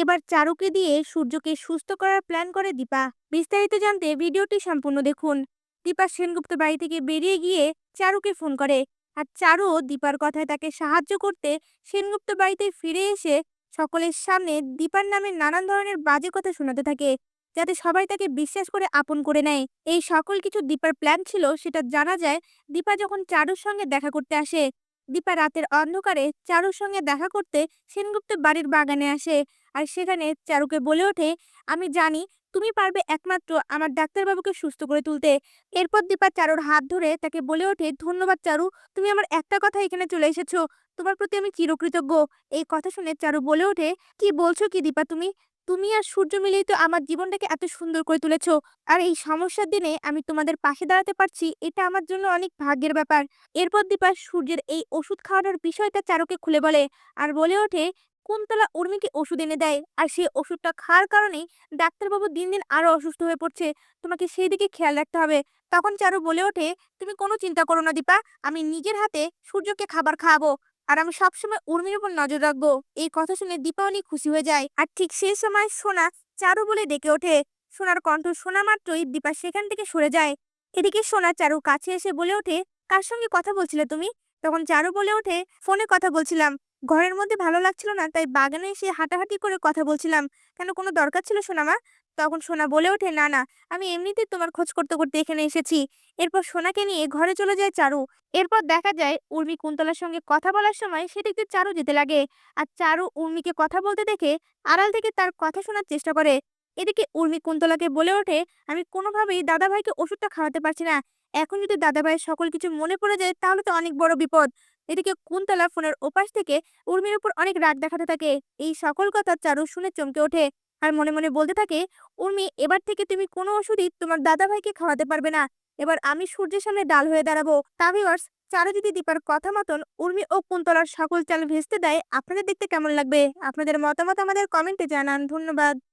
এবার চারুকে দিয়ে সূর্যকে সুস্থ করার প্ল্যান করে দীপা। বিস্তারিত জানতে ভিডিওটি সম্পূর্ণ দেখুন। দীপা সেনগুপ্ত বাড়ি থেকে বেরিয়ে গিয়ে চারুকে ফোন করে। আর চারু দীপার কথায় তাকে সাহায্য করতে সেনগুপ্ত বাড়িতে ফিরে এসে সকলের সামনে দীপার নামে নানান ধরনের বাজে কথা শোনাতে থাকে, যাতে সবাই তাকে বিশ্বাস করে আপন করে নেয়। এই সকল কিছু দীপার প্ল্যান ছিল সেটা জানা যায় দীপা যখন চারুর সঙ্গে দেখা করতে আসে। দীপা রাতের অন্ধকারে চারুর সঙ্গে দেখা করতে সেনগুপ্ত বাড়ির বাগানে আসে। আর সেখানে চারুকে বলে ওঠে, আমি জানি তুমি পারবে একমাত্র আমার ডাক্তারবাবুকে সুস্থ করে তুলতে। এরপর দীপা চারুর হাত ধরে তাকে বলে ওঠে, ধন্যবাদ চারু, তুমি আমার একটা কথা এখানে চলে এসেছ। তোমার প্রতি আমি চিরকৃতজ্ঞ। এই কথা শুনে চারু বলে ওঠে, কি বলছো কি দীপা তুমি? তুমি আর সূর্য মিলেই তো আমার জীবনটাকে এত সুন্দর করে তুলেছ। আর এই সমস্যার দিনে আমি তোমাদের পাশে দাঁড়াতে পারছি, এটা আমার জন্য অনেক ভাগ্যের ব্যাপার। এরপর দীপা সূর্যের এই ওষুধ খাওয়ানোর বিষয়টা চারুকে খুলে বলে আর বলে ওঠে কুন্তলা উর্মিকে ওষুধ এনে দেয়? আর সেই ওষুধটা খাওয়ার কারণেই ডাক্তারবাবু দিন দিন আরও অসুস্থ হয়ে পড়ছে। তোমাকে সেই দিকে খেয়াল রাখতে হবে। তখন চারু বলে ওঠে, তুমি কোনো চিন্তা করো না দীপা, আমি নিজের হাতে সূর্যকে খাবার খাওয়াবো। আর আমি সবসময় উর্মির উপর নজর রাখব। এই কথা শুনে দীপা অনেক খুশি হয়ে যায়। আর ঠিক সেই সময় সোনা চারু বলে ডেকে ওঠে। সোনার কণ্ঠ শোনা মাত্রই দীপা সেখান থেকে সরে যায়। এদিকে সোনা চারু কাছে এসে বলে ওঠে, কার সঙ্গে কথা বলছিলে তুমি? তখন চারু বলে ওঠে, ফোনে কথা বলছিলাম। ঘরের মধ্যে ভালো লাগছিল না, তাই বাগানে এসে হাঁটাহাঁটি করে কথা বলছিলাম। কেন কোনো দরকার ছিল সোনা সোনামা তখন সোনা বলে ওঠে, না না, আমি এমনিতেই তোমার খোঁজ করতে করতে এখানে এসেছি। এরপর সোনাকে নিয়ে ঘরে চলে যায় চারু। এরপর দেখা যায় উর্মি কুন্তলার সঙ্গে কথা বলার সময় সেদিকে চারু যেতে লাগে। আর চারু উর্মিকে কথা বলতে দেখে আড়াল থেকে তার কথা শোনার চেষ্টা করে। এদিকে উর্মি কুন্তলাকে বলে ওঠে, আমি কোনোভাবেই দাদাভাইকে ওষুধটা খাওয়াতে পারছি না। এখন যদি দাদাভাইয়ের সকল কিছু মনে পড়ে যায়, তাহলে তো অনেক বড় বিপদ। এদিকে কুন্তলা ফোনের ওপাশ থেকে উর্মির উপর অনেক রাগ দেখাতে থাকে। এই সকল কথা চারু শুনে চমকে ওঠে আর মনে মনে বলতে থাকে, উর্মি, এবার থেকে তুমি কোনো ওষুধই তোমার দাদাভাইকে খাওয়াতে পারবে না। এবার আমি সূর্যের সামনে ডাল হয়ে দাঁড়াবো। তা ভিউয়ার্স, চারু যদি দীপার কথা মতন উর্মি ও কুন্তলার সকল চাল ভেস্তে দেয়, আপনাদের দেখতে কেমন লাগবে? আপনাদের মতামত আমাদের কমেন্টে জানান। ধন্যবাদ।